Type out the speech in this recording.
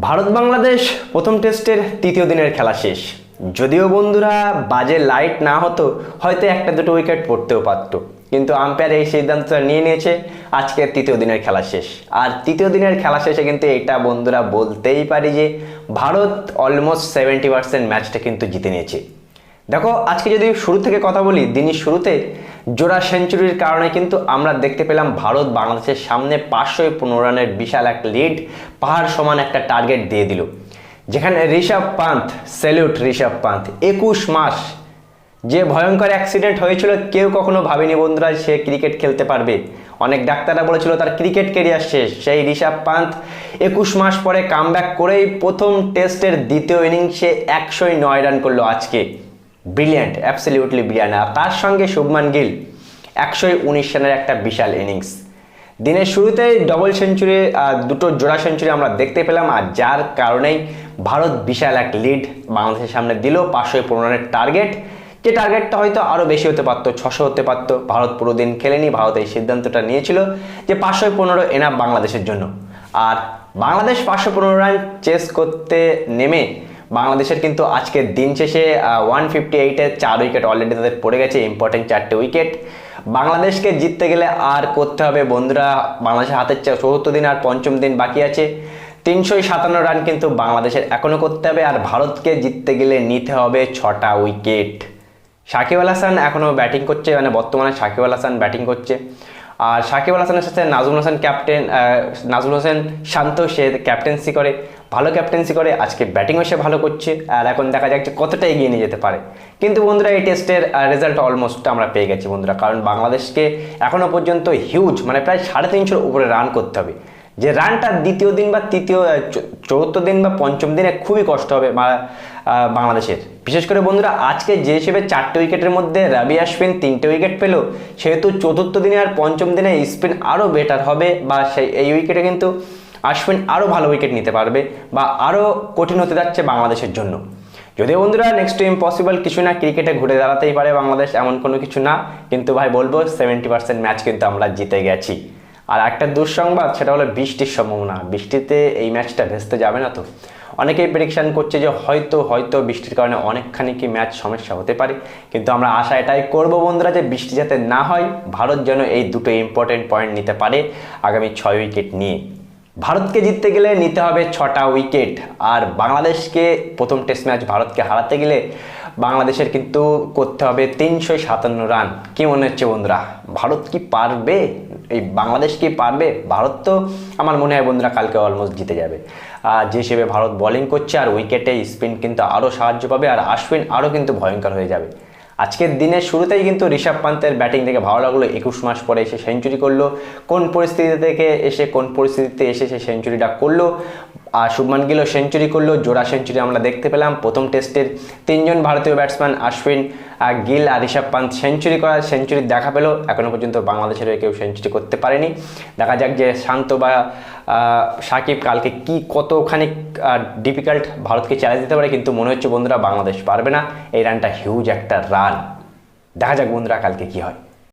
ভারত বাংলাদেশ প্রথম টেস্টের তৃতীয় দিনের খেলা শেষ। যদিও বন্ধুরা বাজে লাইট না হতো, হয়তো একটা দুটো উইকেট পড়তেও পারতো। কিন্তু আম্পায়ার এই সিদ্ধান্তটা নিয়ে নিয়েছে, আজকের তৃতীয় দিনের খেলা শেষ। আর তৃতীয় দিনের খেলা শেষে কিন্তু এটা বন্ধুরা বলতেই পারি যে, ভারত অলমোস্ট সেভেন্টি পার্সেন্ট ম্যাচটা কিন্তু জিতে নিয়েছে। দেখো, আজকে যদি শুরু থেকে কথা বলি, দিনের শুরুতে জোড়া সেঞ্চুরির কারণে কিন্তু আমরা দেখতে পেলাম ভারত বাংলাদেশের সামনে পাঁচশো পনেরো রানের বিশাল এক লিড পাহাড় সমান একটা টার্গেট দিয়ে দিল। যেখানে ঋষভ পান্থ স্যালিউট ঋষভ পান্থ, একুশ মাস যে ভয়ঙ্কর অ্যাক্সিডেন্ট হয়েছিল কেউ কখনো ভাবেনি বন্ধুরা সে ক্রিকেট খেলতে পারবে। অনেক ডাক্তাররা বলেছিল তার ক্রিকেট কেরিয়ার শেষ। সেই ঋষভ পান্থ একুশ মাস পরে কামব্যাক করেই প্রথম টেস্টের দ্বিতীয় ইনিংসে একশোই নয় রান করল আজকে। ব্রিলিয়ান্ট অ্যাবসলিউটলি ব্রিলিয়ান্ট আর তার সঙ্গে শুভমান গিল, একশোই উনিশ রানের একটা বিশাল ইনিংস দিনের শুরুতেই ডবল সেঞ্চুরি দুটো জোড়া সেঞ্চুরি আমরা দেখতে পেলাম, আর যার কারণেই ভারত বিশাল এক লিড বাংলাদেশের সামনে দিল পাঁচশো পনেরো রানের টার্গেট যে টার্গেটটা হয়তো আরও বেশি হতে পারতো, ছশো হতে পারতো। ভারত পুরো দিন খেলেনি, ভারত এই সিদ্ধান্তটা নিয়েছিল যে পাঁচশো পনেরো এনাফ বাংলাদেশের জন্য। আর বাংলাদেশ পাঁচশো পনেরো রান চেস করতে নেমে বাংলাদেশের কিন্তু আজকের দিন শেষে ওয়ান ফিফটি এইটে চার উইকেট অলরেডি তাদের পড়ে গেছে ইম্পর্টেন্ট চারটে উইকেট বাংলাদেশকে জিততে গেলে আর করতে হবে বন্ধুরা, বাংলাদেশের হাতের চতুর্থ দিন আর পঞ্চম দিন বাকি আছে। তিনশো সাতান্ন রান কিন্তু বাংলাদেশের এখনও করতে হবে আর ভারতকে জিততে গেলে নিতে হবে ছটা উইকেট সাকিব আল হাসান এখনও ব্যাটিং করছে মানে বর্তমানে সাকিব আল হাসান ব্যাটিং করছে। আর সাকিব আল হাসানের সাথে নাজমুল হাসান ক্যাপ্টেন নাজমুল হোসেন শান্ত, সে ক্যাপ্টেন্সি করে, ভালো ক্যাপ্টেন্সি করে, আজকে ব্যাটিংও সে ভালো করছে, আর এখন দেখা যাচ্ছে কতটা এগিয়ে নিয়ে যেতে পারে। কিন্তু বন্ধুরা, এই টেস্টের রেজাল্ট অলমোস্ট আমরা পেয়ে গেছি বন্ধুরা, কারণ বাংলাদেশকে এখনও পর্যন্ত হিউজ মানে প্রায় সাড়ে তিনশোর উপরে রান করতে হবে। যে রানটা দ্বিতীয় দিন বা তৃতীয় চতুর্থ দিন বা পঞ্চম দিনে খুবই কষ্ট হবে বাংলাদেশের। বিশেষ করে বন্ধুরা, আজকে যে হিসেবে চারটে উইকেটের মধ্যে রবি আশ্বিন তিনটে উইকেট পেল, সেহেতু চতুর্থ দিনে আর পঞ্চম দিনে স্পিন আরও বেটার হবে বা সেই এই উইকেটে কিন্তু আশ্বিন আরও ভালো উইকেট নিতে পারবে বা আরও কঠিন হতে যাচ্ছে বাংলাদেশের জন্য। যদিও বন্ধুরা নেক্সট ইম্পসিবল কিছু না ক্রিকেটে ঘুরে দাঁড়াতেই পারে বাংলাদেশ, এমন কোনো কিছু না। কিন্তু ভাই, বলব সেভেন্টি পার্সেন্ট ম্যাচ কিন্তু আমরা জিতে গেছি। আর একটা দুঃসংবাদ, সেটা হলো বৃষ্টির সম্ভাবনা। বৃষ্টিতে এই ম্যাচটা ভেস্তে যাবে না তো। অনেকেই প্রেডিকশান করছে যে হয়তো হয়তো বৃষ্টির কারণে অনেকখানি কি ম্যাচ সমস্যা হতে পারে। কিন্তু আমরা আশা এটাই করব বন্ধুরা যে বৃষ্টি যাতে না হয়, ভারত যেন এই দুটো ইম্পর্টেন্ট পয়েন্ট নিতে পারে আগামী ছয় উইকেট নিয়ে। ভারতকে জিততে গেলে নিতে হবে ছটা উইকেট আর বাংলাদেশকে প্রথম টেস্ট ম্যাচ ভারতকে হারাতে গেলে বাংলাদেশের কিন্তু করতে হবে তিনশো সাতান্ন রান কি মনে হচ্ছে বন্ধুরা? ভারত কি পারবে? এই বাংলাদেশ কি পারবে? ভারত তো আমার মনে হয় বন্ধুরা কালকে অলমোস্ট জিতে যাবে। আর যে হিসেবে ভারত বলিং করছে আর উইকেটে স্পিন কিন্তু আরও সাহায্য পাবে আর আশ্বিন আরও কিন্তু ভয়ঙ্কর হয়ে যাবে। আজকের দিনের শুরুতেই কিন্তু ঋষভ পান্তের ব্যাটিং থেকে ভালো লাগল। একুশ মাস পরে এসে সেঞ্চুরি করল। কোন পরিস্থিতি থেকে এসে, কোন পরিস্থিতিতে এসে সে সেঞ্চুরিটা করল? আর শুভমান গিলও সেঞ্চুরি করল, জোড়া সেঞ্চুরি আমরা দেখতে পেলাম। প্রথম টেস্টের তিনজন ভারতীয় ব্যাটসম্যান আশ্বিন, আর গিল আর ঋষভ পান্ত সেঞ্চুরি করা সেঞ্চুরি দেখা পেল। এখনও পর্যন্ত বাংলাদেশের হয়ে কেউ সেঞ্চুরি করতে পারেনি। দেখা যাক যে শান্ত বা সাকিব কালকে কি কতখানি ডিফিকাল্ট ভারতকে চ্যালেঞ্জ দিতে পারে, কিন্তু মনে হচ্ছে বন্ধুরা বাংলাদেশ পারবে না। এই রানটা হিউজ একটা রান দেখা যাক বন্ধুরা কালকে কি হয়।